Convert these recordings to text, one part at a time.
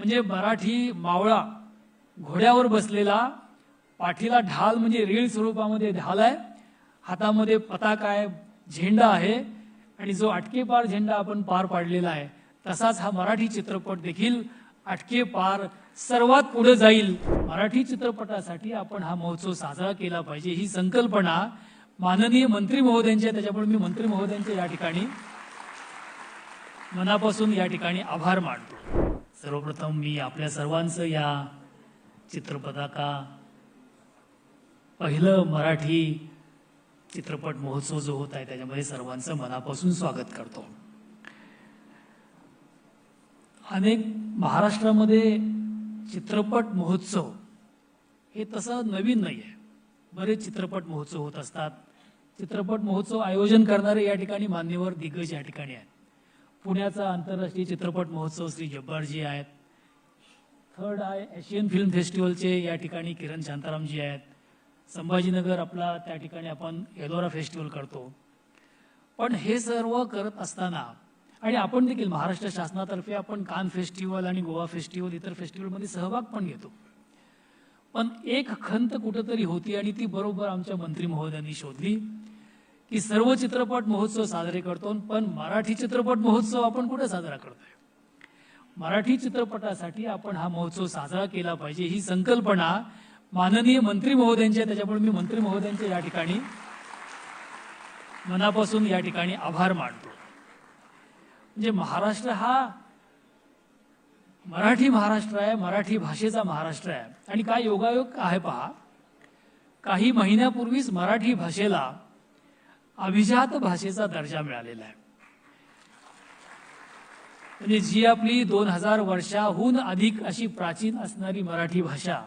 म्हणजे मराठी मावळा घोड्यावर बसलेला पाठीला ढाल म्हणजे रीळ स्वरूपामध्ये ढाल आहे. हातामध्ये पताका आहे झेंडा आहे आणि जो अटके पार झेंडा आपण पार पाडलेला आहे. तसाच हा मराठी चित्रपट देखील अटके पार सर्वात पुढे जाईल. मराठी चित्रपटासाठी आपण हा महोत्सव साजरा केला पाहिजे ही संकल्पना माननीय मंत्री महोदयांच्या त्याच्यामुळे मी मंत्री महोदयांचे या ठिकाणी मनापासून या ठिकाणी आभार मानतो. सर्वप्रथम मी आपल्या सर्वांचं या चित्रपटाका पहिलं मराठी चित्रपट महोत्सव जो होत आहे त्याच्यामध्ये सर्वांचं मनापासून स्वागत करतो. अनेक महाराष्ट्रामध्ये चित्रपट महोत्सव हे तसं नवीन नाही आहे बरेच चित्रपट महोत्सव होत असतात. चित्रपट महोत्सव आयोजन करणारे या ठिकाणी मान्यवर दिग्गज या ठिकाणी आहेत. पुण्याचा आंतरराष्ट्रीय चित्रपट महोत्सव श्री जब्बारजी आहेत. थर्ड आहे एशियन फिल्म फेस्टिवलचे या ठिकाणी किरण शांतारामजी आहेत. संभाजीनगर आपला त्या ठिकाणी आपण एलोरा फेस्टिवल करतो. पण हे सर्व करत असताना आणि आपण देखील महाराष्ट्र शासनातर्फे आपण कान फेस्टिवल आणि गोवा फेस्टिवल इतर फेस्टिवलमध्ये सहभाग पण घेतो. पण एक खंत कुठंतरी होती आणि ती बरोबर आमच्या मंत्री महोदयांनी शोधली. की सर्व चित्रपट महोत्सव साजरे करतो पण मराठी चित्रपट महोत्सव आपण कुठे साजरा करतोय? मराठी चित्रपटासाठी आपण हा महोत्सव साजरा केला पाहिजे ही संकल्पना माननीय मंत्री महोदयांची त्याच्यामुळे मी मंत्री महोदयांचे या ठिकाणी मनापासून या ठिकाणी आभार मानतो. म्हणजे महाराष्ट्र हा मराठी महाराष्ट्र आहे मराठी भाषेचा महाराष्ट्र आहे. आणि काय योगायोग आहे पहा. काही महिन्यापूर्वीच मराठी भाषेला अभिजात भाषेचा दर्जा मिळालेला आहे. म्हणजे जी आपली दोन हजार वर्षाहून अधिक अशी प्राचीन असणारी मराठी भाषा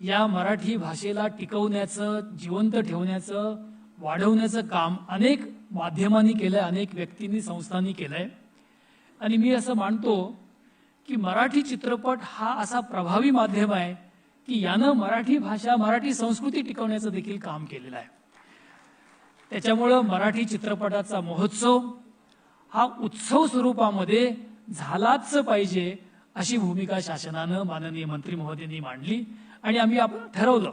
या मराठी भाषेला टिकवण्याचं जिवंत ठेवण्याचं वाढवण्याचं काम अनेक माध्यमांनी केलंय अनेक व्यक्तींनी संस्थांनी केलंय. आणि मी असं मानतो की मराठी चित्रपट हा असा प्रभावी माध्यम आहे की यानं मराठी भाषा मराठी संस्कृती टिकवण्याचं देखील काम केलेलं आहे. त्याच्यामुळं मराठी चित्रपटाचा महोत्सव हा उत्सव स्वरूपामध्ये झालाच पाहिजे अशी भूमिका शासनानं माननीय मंत्री महोदयांनी मांडली. आणि आम्ही आपण ठरवलं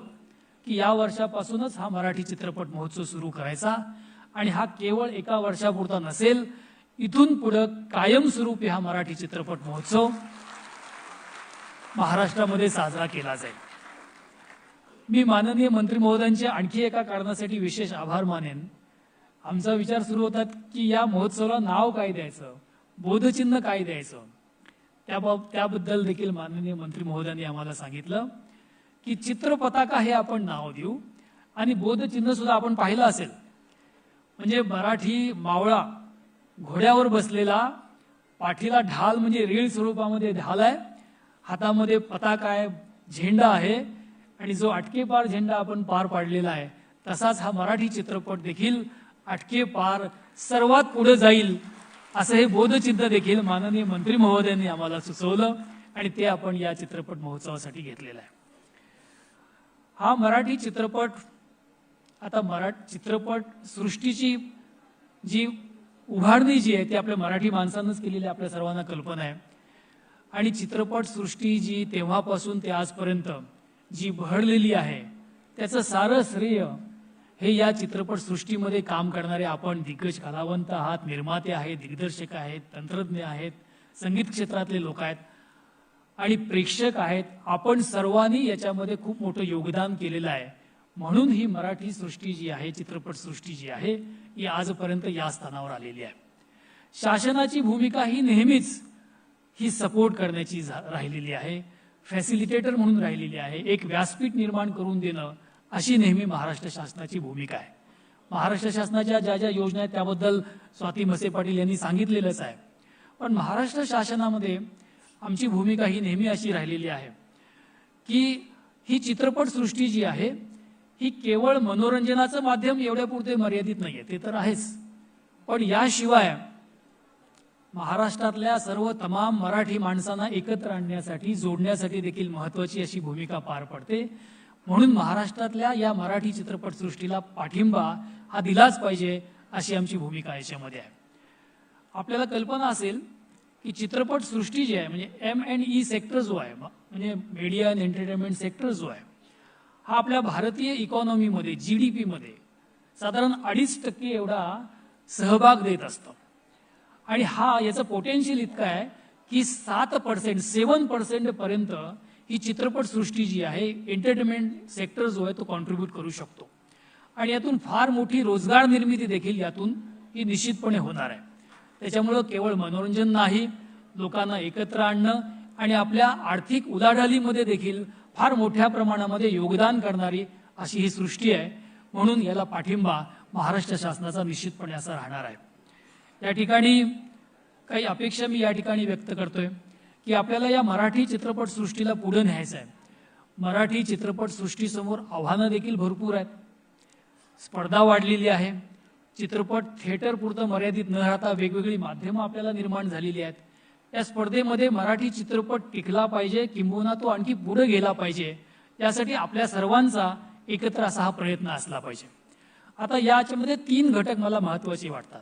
की या वर्षापासूनच हा मराठी चित्रपट महोत्सव सुरू करायचा. आणि हा केवळ एका वर्षापुरता नसेल इथून पुढं कायमस्वरूपी हा मराठी चित्रपट महोत्सव महाराष्ट्रामध्ये साजरा केला जाईल. मी माननीय मंत्री महोदयांचे आणखी एका कारणासाठी विशेष आभार मानेन. आमचा विचार सुरू होतात की या महोत्सवाला नाव काय द्यायचं? बोधचिन्ह काय द्यायचं? त्याबाब त्याबद्दल देखील माननीय मंत्री महोदयांनी आम्हाला सांगितलं की चित्रपताका हे आपण नाव देऊ आणि बोधचिन्ह सुद्धा आपण पाहिलं असेल. म्हणजे मराठी मावळा घोड्यावर बसलेला पाठीला ढाल म्हणजे रीळ स्वरूपामध्ये ढाल आहे. हातामध्ये पताका आहे झेंडा आहे. आणि जो अटके पार झेंडा आपण पार पाडलेला आहे तसाच हा मराठी चित्रपट देखील अटके पार सर्वात पुढे जाईल असं हे बोधचिन्ह देखील माननीय मंत्री महोदयांनी आम्हाला सुचवलं आणि ते आपण या चित्रपट महोत्सवासाठी घेतलेलं आहे. हा मराठी चित्रपट आता मराठी चित्रपट सृष्टीची जी उभारणी जी आहे ती आपल्या मराठी माणसांनाच केलेली आपल्या सर्वांना कल्पना आहे. आणि चित्रपट सृष्टी जी तेव्हापासून ते आजपर्यंत जी बहडलेली आहे त्याचं सारं श्रेय हे या चित्रपट सृष्टीमध्ये काम करणारे आपण दिग्गज कलावंत आहात निर्माते आहेत दिग्दर्शक आहेत तंत्रज्ञ आहेत संगीत क्षेत्रातले लोक आहेत आणि प्रेक्षक आहेत. आपण सर्वांनी याच्यामध्ये खूप मोठं योगदान केलेलं आहे. म्हणून ही मराठी सृष्टी जी आहे चित्रपट सृष्टी जी आहे ही आजपर्यंत या स्थानावर आलेली आहे. शासनाची भूमिका ही नेहमीच ही सपोर्ट करण्याची झा- राहिलेली आहे. फॅसिलिटेटर म्हणून राहिलेली आहे. एक व्यासपीठ निर्माण करून देणं अशी नेहमी महाराष्ट्र शासनाची भूमिका आहे. महाराष्ट्र शासनाच्या ज्या ज्या योजना आहेत त्याबद्दल स्वाती मसे पाटील यांनी सांगितलेलंच आहे. पण महाराष्ट्र शासनामध्ये आमची भूमिका ही नेहमी अशी राहिलेली आहे की ही चित्रपटसृष्टी जी आहे ही केवळ मनोरंजनाचं माध्यम एवढ्यापुरते मर्यादित नाही आहे ते तर आहेच. पण याशिवाय महाराष्ट्रातल्या सर्व तमाम मराठी माणसांना एकत्र आणण्यासाठी जोडण्यासाठी देखील महत्वाची अशी भूमिका पार पडते. म्हणून महाराष्ट्रातल्या या मराठी चित्रपटसृष्टीला पाठिंबा हा दिलाच पाहिजे अशी आमची भूमिका याच्यामध्ये आहे. आपल्याला कल्पना असेल की चित्रपटसृष्टी जी आहे म्हणजे एम अँड ई सेक्टर जो आहे म्हणजे मीडिया अँड एंटरटेनमेंट सेक्टर जो आहे हा आपल्या भारतीय इकॉनॉमीमध्ये जी डी पीमध्ये साधारण अडीच टक्के एवढा सहभाग देत असतो. आणि हा याचं पोटेन्शियल इतकं आहे की सात पर्सेंट सेवन पर्सेंट पर्यंत ही चित्रपटसृष्टी जी आहे एंटरटेनमेंट सेक्टर जो आहे तो कॉन्ट्रीब्यूट करू शकतो. आणि यातून फार मोठी रोजगार निर्मिती देखील यातून ही निश्चितपणे होणार आहे. त्याच्यामुळं केवळ मनोरंजन नाही लोकांना एकत्र आणणं आणि आपल्या आर्थिक उलाढालीमध्ये देखील फार मोठ्या प्रमाणामध्ये योगदान करणारी अशी ही सृष्टी आहे. म्हणून याला पाठिंबा महाराष्ट्र शासनाचा निश्चितपणे असा राहणार आहे. या ठिकाणी काही अपेक्षा मी या ठिकाणी व्यक्त करतोय की आपल्याला या मराठी चित्रपटसृष्टीला पुढे न्यायचं आहे. मराठी चित्रपटसृष्टीसमोर आव्हानं देखील भरपूर आहेत. स्पर्धा वाढलेली आहे. चित्रपट थिएटरपुरतं मर्यादित न राहता वेगवेगळी माध्यमं आपल्याला निर्माण झालेली आहेत. या स्पर्धेमध्ये मराठी चित्रपट टिकला पाहिजे किंबहुना तो आणखी पुढे गेला पाहिजे. यासाठी आपल्या सर्वांचा एकत्र असा हा प्रयत्न असला पाहिजे. आता याच्यामध्ये तीन घटक मला महत्त्वाचे वाटतात.